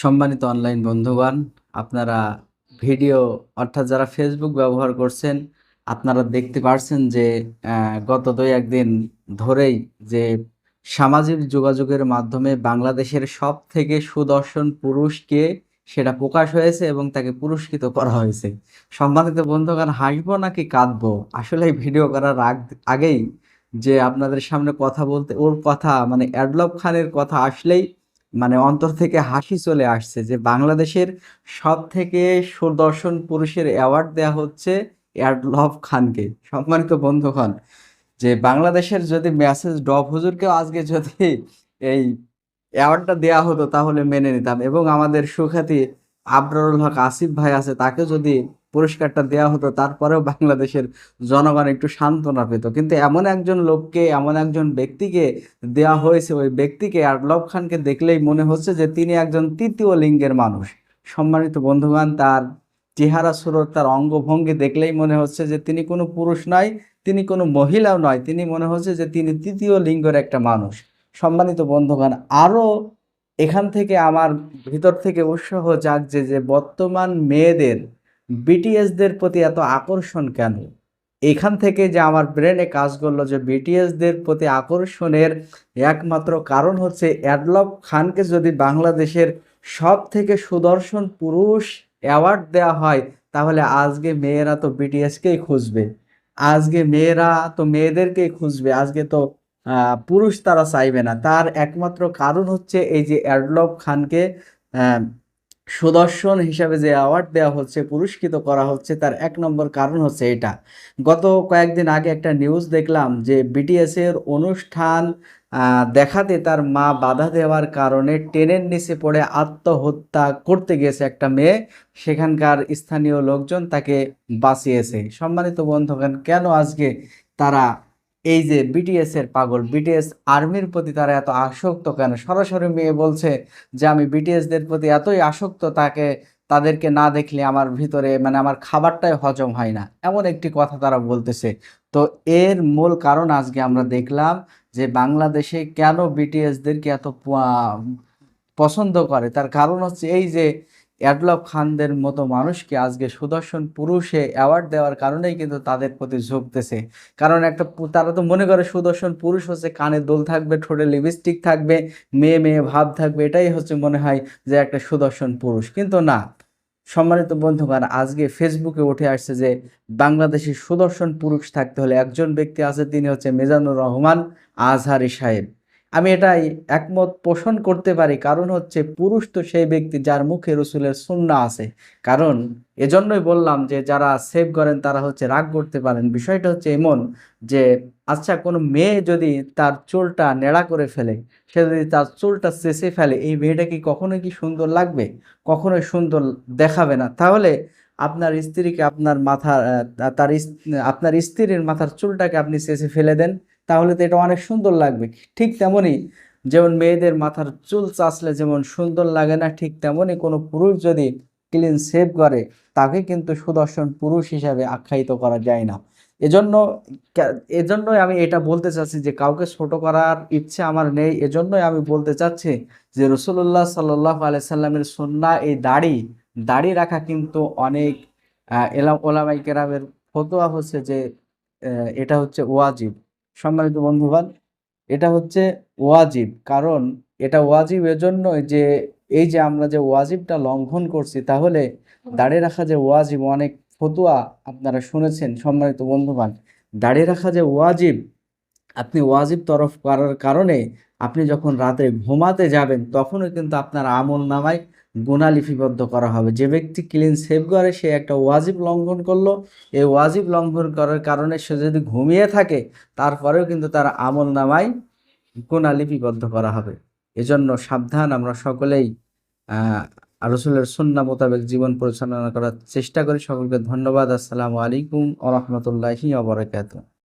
সম্মানিত অনলাইন বন্ধুগণ, আপনারা ভিডিও অর্থাৎ যারা ফেসবুক ব্যবহার করছেন, আপনারা দেখতে পারছেন যে গত দুই একদিন ধরেই যে সামাজিক যোগাযোগের মাধ্যমে বাংলাদেশের সব থেকে সুদর্শন পুরুষকে সেটা প্রকাশ হয়েছে এবং তাকে পুরস্কৃত করা হয়েছে। সম্মানিত বন্ধুগণ, হাসবো নাকি কাঁদবো? আসলে ভিডিও করার আগ- আগেই যে আপনাদের সামনে কথা বলতে, ওর কথা মানে অ্যাডলব খানের কথা আসলেই মানে অন্তর থেকে হাসি চলে আসছে যে বাংলাদেশের সব থেকে সুদর্শন পুরুষের অ্যাওয়ার্ড দেওয়া হচ্ছে অ্যাডলব খানকে, সম্মানিত বন্ধুগণ। যে বাংলাদেশের যদি মেসেজ ডব হুজুরকেও আজকে যদি এই অ্যাওয়ার্ডটা দেওয়া হতো তাহলে মেনে নিতাম। এবং আমাদের সুখ্যাতি আবরারুল হক আসিফ ভাই আছে তাকে যদি পুরস্কারটা দেওয়া হতো, তারপরেও বাংলাদেশের জনগণ একটু সান্ত্বনা পেত। কিন্তু এমন একজন লোককে, এমন একজন ব্যক্তিকে দেওয়া হয়েছে, ওই ব্যক্তিকে আর আরলব খানকে দেখলেই মনে হচ্ছে যে তিনি একজন তৃতীয় লিঙ্গের মানুষ। সম্মানিত বন্ধুগণ, তার চেহারা সুরত, তার অঙ্গভঙ্গি দেখলেই মনে হচ্ছে যে তিনি কোনো পুরুষ নয়, তিনি কোনো মহিলাও নয়, তিনি মনে হচ্ছে যে তিনি তৃতীয় লিঙ্গের একটা মানুষ। সম্মানিত বন্ধুগণ, আরও এখান থেকে আমার ভিতর থেকে উৎসাহ জাগছে যে বর্তমান মেয়েদের বিটিএসদের প্রতি এত আকর্ষণ কেন? এখান থেকে যে আমার ব্রেনে কাজ করল যে বিটিএসদের প্রতি আকর্ষণের একমাত্র কারণ হচ্ছে অ্যাডলব খানকে যদি বাংলাদেশের সব থেকে সুদর্শন পুরুষ অ্যাওয়ার্ড দেওয়া হয়, তাহলে আজকে মেয়েরা তো বিটিএসকেই খুঁজবে। আজকে মেয়েরা তো মেয়েদেরকেই খুঁজবে। আজকে তো পুরুষ তারা চাইবে না। তার একমাত্র কারণ হচ্ছে এই যে অ্যাডলব খানকে সুদর্শন হিসাবে যে অ্যাওয়ার্ড দেওয়া হচ্ছে, পুরস্কৃত করা হচ্ছে, তার এক নম্বর কারণ হচ্ছে এটা। গত কয়েকদিন আগে একটা নিউজ দেখলাম যে বিটিএস এর অনুষ্ঠান দেখাতে তার মা বাধা দেওয়ার কারণে ট্রেনের নিচে পড়ে আত্মহত্যা করতে গেছে একটা মেয়ে। সেখানকার স্থানীয় লোকজন তাকে বাঁচিয়েছে। সম্মানিত বন্ধুগণ, কেন আজকে তারা এই যে বিটিএস এর পাগল বিটিএস আর্মির প্রতি তারা এত আসক্ত কেন? সরাসরি মেয়ে বলছে যে, আমি বিটিএস দের প্রতি এতই আসক্ত তাকে, তাদেরকে না দেখলে আমার ভিতরে মানে আমার খাবারটাই হজম হয় না। এমন একটি কথা তারা বলতেছে। তো এর মূল কারণ আজকে আমরা দেখলাম যে, বাংলাদেশে কেন বিটিএসদেরকে এত পছন্দ করে? তার কারণ হচ্ছে এই যে অ্যাডলব খানদের মতো মানুষকে আজকে সুদর্শন পুরুষে অ্যাওয়ার্ড দেওয়ার কারণেই কিন্তু তাদের প্রতি ঝুঁকতেছে কারণ একটা তারা তো মনে করে সুদর্শন পুরুষ হচ্ছে কানে দোল থাকবে, ঠোঁটে লিপস্টিক থাকবে, মেয়ে মেয়ে ভাব থাকবে, এটাই হচ্ছে মনে হয় যে একটা সুদর্শন পুরুষ। কিন্তু না, সম্মানিত বন্ধুগণ, আজকে ফেসবুকে উঠে আসছে যে বাংলাদেশের সুদর্শন পুরুষ থাকতে হলে একজন ব্যক্তি আছে, তিনি হচ্ছে মেজানুর রহমান আজহারি সাহেব। আমি এটাই একমত পোষণ করতে পারি। কারণ হচ্ছে পুরুষ তো সেই ব্যক্তি যার মুখে রসুলের সুন্না আছে। কারণ এজন্যই বললাম যে যারা সেভ করেন তারা হচ্ছে রাগ করতে পারেন। বিষয়টা হচ্ছে এমন যে আচ্ছা কোনো মেয়ে যদি তার চুলটা নেড়া করে ফেলে সে যদি তার চুলটা চেঁচে ফেলে এই মেয়েটা কি কখনোই কি সুন্দর লাগবে? কখনোই সুন্দর দেখাবে না। তাহলে আপনার স্ত্রীকে আপনার আহ, তার আপনার স্ত্রীর মাথার চুলটাকে আপনি চেঁচে ফেলে দেন। তাহলে তো এটা অনেক সুন্দর লাগবে। ঠিক তেমনই যেমন মেয়েদের মাথার চুল চাচলে যেমন সুন্দর লাগে না, ঠিক তেমনই কোনো পুরুষ যদি ক্লিন সেভ করে, তাকে কিন্তু সুদর্শন পুরুষ হিসাবে আখ্যায়িত করা যায় না। এজন্য এজন্যই আমি এটা বলতে চাচ্ছি যে কাউকে ছোট করার ইচ্ছে আমার নেই, এজন্যই আমি বলতে চাচ্ছি যে রসুল্লাহ সাল্লাহ আলাই সাল্লামের সন্না এই দাড়ি দাড়ি রাখা কিন্তু অনেক এলাম ওলামাই কেরামের ফতোয়া হচ্ছে যে এটা হচ্ছে ওয়াজিব। সম্মানিত বন্ধুগণ, এটা হচ্ছে ওয়াজিব। কারণ এটা ওয়াজিব এজন্যই যে এই যে আমরা যে ওয়াজিবটা লঙ্ঘন করছি, তাহলে দাঁড়িয়ে রাখা যে ওয়াজিব, অনেক ফতুয়া আপনারা শুনেছেন সম্মানিত বন্ধুগণ। দাঁড়িয়ে রাখা যে ওয়াজিব, আপনি ওয়াজিব তরফ করার কারণে আপনি যখন রাতে ঘুমাতে যাবেন, তখনও কিন্তু আপনার আমল নামায় গুণা লিপিবদ্ধ করা হবে। যে ব্যক্তি ক্লিন সেভ করে সে একটা ওয়াজিব লঙ্ঘন করল। এই ওয়াজিব লঙ্ঘন করার কারণে সে যদি ঘুমিয়ে থাকে, তারপরেও কিন্তু তার আমল নামায় গুণা লিপিবদ্ধ করা হবে। এজন্য সাবধান, আমরা সকলেই রসুলের সুন্না মোতাবেক জীবন পরিচালনা করার চেষ্টা করি। সকলকে ধন্যবাদ। আসসালামু আলাইকুম আ রহমতুল্লাহি